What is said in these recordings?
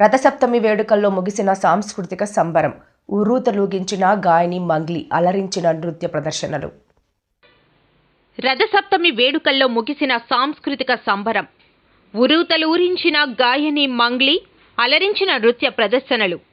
రథసప్తమి వేడుకల్లో ముగిసిన సాంస్కృతిక సంబరం ఉర్రూతలూగించిన గాయని మంగ్లీ అలరించిన నృత్య ప్రదర్శనలు. రథసప్తమి వేడుకల్లో ముగిసిన సాంస్కృతిక సంబరం ఉరూతలూరించిన గాయని మంగ్లీ అలరించిన నృత్య ప్రదర్శనలు.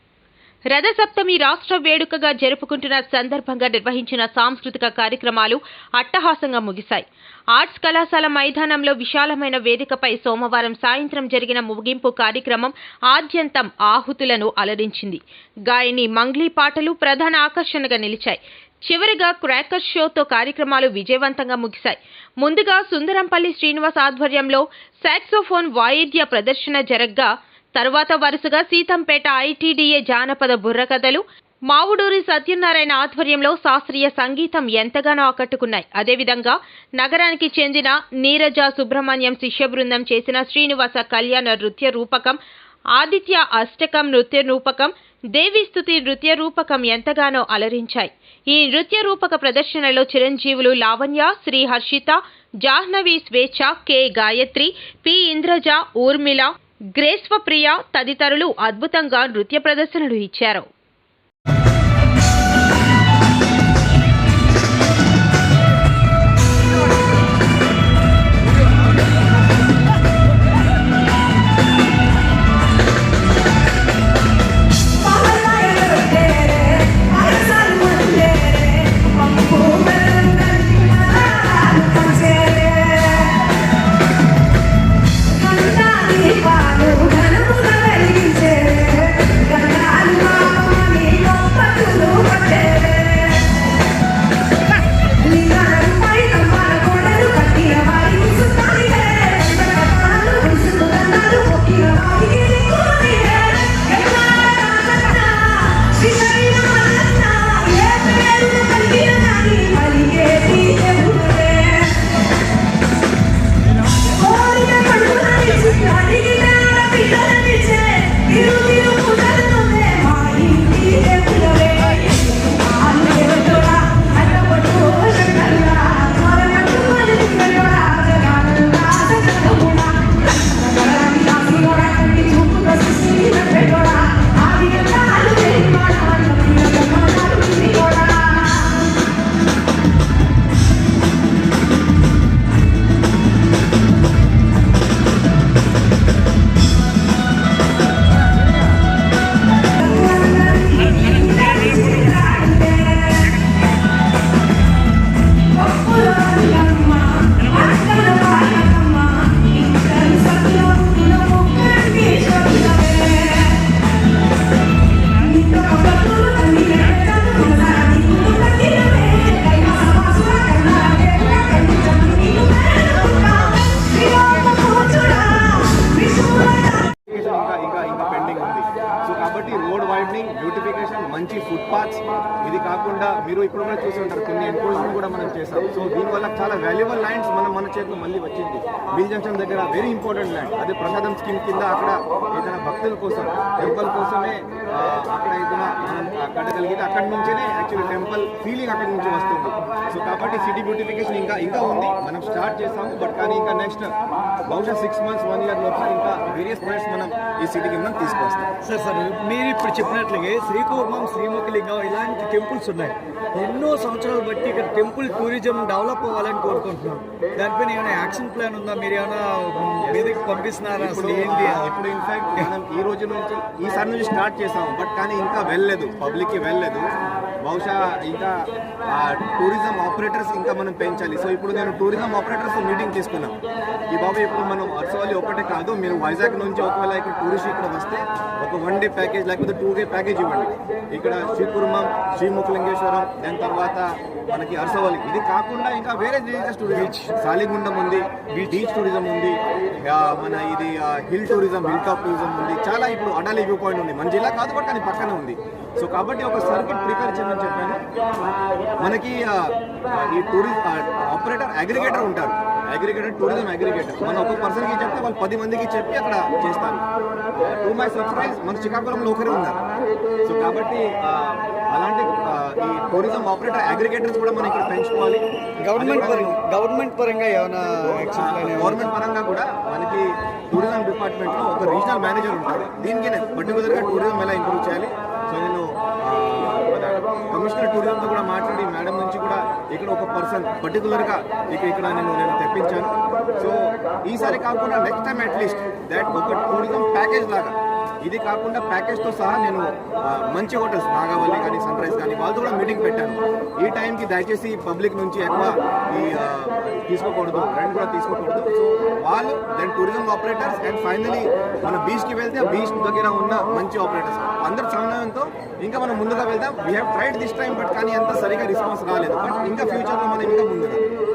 రథసప్తమి రాష్ట్ర వేడుకగా జరుపుకుంటున్న సందర్భంగా నిర్వహించిన సాంస్కృతిక కార్యక్రమాలు అట్టహాసంగా ముగిశాయి. ఆర్ట్స్ కళాశాల మైదానంలో విశాలమైన వేదికపై సోమవారం సాయంత్రం జరిగిన ముగింపు కార్యక్రమం ఆద్యంతం ఆహుతులను అలరించింది. గాయని మంగ్లీ పాటలు ప్రధాన ఆకర్షణగా నిలిచాయి. చివరిగా క్రాకర్ షోతో కార్యక్రమాలు విజయవంతంగా ముగిశాయి. ముందుగా సుందరంపల్లి శ్రీనివాస్ ఆధ్వర్యంలో సాక్సోఫోన్ వాయిద్య ప్రదర్శన జరగ్గా తరువాత వరుసగా సీతంపేట ఐటీడీఏ జానపద బుర్రకథలు మావుడూరి సత్యనారాయణ ఆధ్వర్యంలో శాస్త్రీయ సంగీతం ఎంతగానో ఆకట్టుకున్నాయి. అదేవిధంగా నగరానికి చెందిన నీరజ సుబ్రహ్మణ్యం శిష్య బృందం చేసిన శ్రీనివాస కళ్యాణ నృత్య రూపకం ఆదిత్య అష్టకం నృత్య రూపకం దేవిస్తుతి నృత్య రూపకం ఎంతగానో అలరించాయి. ఈ నృత్య రూపక ప్రదర్శనలో చిరంజీవులు లావణ్య శ్రీ హర్షిత జాహ్నవి స్వేచ్ఛ కె గాయత్రి పి ఇంద్రజ ఊర్మిళ గ్రేస్వప్రియ తదితరులు అద్భుతంగా నృత్య ప్రదర్శనలు ఇచ్చారు. ที่ว่าหนู మంచి ఫుట్ పాత్స్ ఇది కాకుండా మీరు ఇప్పుడు కూడా చూసి ఉంటారు. కొన్ని ఎన్క్రోచ్మెంట్ కూడా మనం చేసాం సో దీనివల్ల చాలా వాల్యుబుల్ ల్యాండ్స్ మనం మన చేతిలో మళ్ళీ వచ్చింది. బిల్ జంక్షన్ దగ్గర వెరీ ఇంపార్టెంట్ ల్యాండ్ అదే ప్రసాదం స్కీమ్ కింద అక్కడ ఏదైనా భక్తుల కోసం టెంపుల్ కోసమే అక్కడ ఏదైనా మనం కట్టగలిగితే అక్కడి నుంచేనే యాక్చువల్లీ టెంపుల్ ఫీలింగ్ అక్కడి నుంచి వస్తుంది. సో కాబట్టి సిటీ బ్యూటిఫికేషన్ ఇంకా ఇంకా ఉంది. మనం స్టార్ట్ చేసాము బట్ కానీ ఇంకా నెక్స్ట్ బహుశా సిక్స్ మంత్స్ వన్ ఇయర్ లోపల ఇంకా వేరియస్ పాయింట్స్ మనం ఈ సిటీకి మనం తీసుకొస్తాం సార్ సార్ మీరు ఇప్పుడు చెప్పినట్లుగా శ్రీకూర్మం శ్రీముఖలింగం ఇలాంటి టెంపుల్స్ ఉన్నాయి. ఎన్నో సంవత్సరాలు బట్టి ఇక్కడ టెంపుల్ టూరిజం డెవలప్ అవ్వాలని కోరుకుంటున్నాం. దానిపైన ఏమైనా యాక్షన్ ప్లాన్ ఉందా? మీరు ఏమైనా మీదకి పంపిస్తున్నారా? అసలు ఏంటి? ఇప్పుడు ఇన్ఫాక్ట్ మనం ఈ రోజు నుంచి ఈసారి నుంచి స్టార్ట్ చేసాం బట్ కానీ ఇంకా వెళ్ళలేదు. పబ్లిక్కి వెళ్ళలేదు. బహుశా ఇంకా టూరిజం ఆపరేటర్స్ ఇంకా మనం పెంచాలి. సో ఇప్పుడు నేను టూరిజం ఆపరేటర్స్ మీటింగ్ తీసుకున్నాం. ఈ బాబు ఇప్పుడు మనం అరసవాలి ఒకటే కాదు మీరు వైజాగ్ నుంచి ఒకవేళ ఇక్కడ టూరిస్ట్ ఇక్కడ వస్తే ఒక వన్ డే ప్యాకేజ్ లేకపోతే టూ డే ప్యాకేజ్ ఇవ్వండి. ఇక్కడ శ్రీకుర్మం శ్రీముఖలింగేశ్వరం దాని తర్వాత మనకి అరసవాలి ఇది కాకుండా ఇంకా వేరే రిలీజియస్ టూరిజం సాలిగుండం ఉంది బీచ్ టూరిజం ఉంది మన ఇది hill tourism hill top tourism ఉంది. చాలా ఇప్పుడు అడాలి వ్యూ పాయింట్ ఉంది. మన జిల్లా కాదు బట్ కానీ పక్కన ఉంది. సో కాబట్టి ఒక సర్కిట్ ప్రిపేర్ చేయమని చెప్పాను. మనకి ఈ టూరిజం ఆపరేటర్ అగ్రిగేటర్ ఉంటారు. Aggregator tourism aggregator. మనం ఒక పర్సన్కి చెప్తే వాళ్ళు పది మందికి చెప్పి అక్కడ చేస్తారు. టు మై సర్ప్రైజ్ మన శ్రీకాకుళంలో ఒకరే ఉన్నారు. సో కాబట్టి అలాంటి ఈ టూరిజం ఆపరేటర్ అగ్రిగేటర్స్ కూడా మనం ఇక్కడ పెంచుకోవాలి. గవర్నమెంట్ గవర్నమెంట్ పరంగా ఏమైనా గవర్నమెంట్ పరంగా కూడా మనకి టూరిజం డిపార్ట్మెంట్లో ఒక రీజనల్ మేనేజర్ ఉంటారు దీనికి పర్టికులర్గా టూరిజం ఎలా ఇంప్రూవ్ చేయాలి కమిషనర్ టూరిజంతో కూడా మాట్లాడి మేడం నుంచి కూడా ఇక్కడ ఒక పర్సన్ పర్టికులర్గా ఇక ఇక్కడ నేను నేను తెప్పించాను. సో ఈసారి కాకుండా next time at least that ఒక టూరిజం ప్యాకేజ్ లాగా ఇది కాకుండా ప్యాకేజ్తో సహా నేను మంచి హోటల్స్ నాగావల్లి కానీ సన్ రైజ్ కానీ వాళ్ళతో కూడా మీటింగ్ పెట్టాను. ఈ టైంకి దయచేసి పబ్లిక్ నుంచి ఎక్కువ ఈ తీసుకోకూడదు రెంట్ కూడా తీసుకోకూడదు. సో వాళ్ళు then tourism operators and finally మన బీచ్కి వెళ్తే ఆ బీచ్ దగ్గర ఉన్న మంచి ఆపరేటర్స్ అందరి సమన్వయంతో ఇంకా మనం ముందుగా వెళ్దాం. We have tried this time but కానీ అంత సరిగా రెస్పాన్స్ రాలేదు. బట్ ఇంకా ఫ్యూచర్లో మనం ఇంకా ముందుగా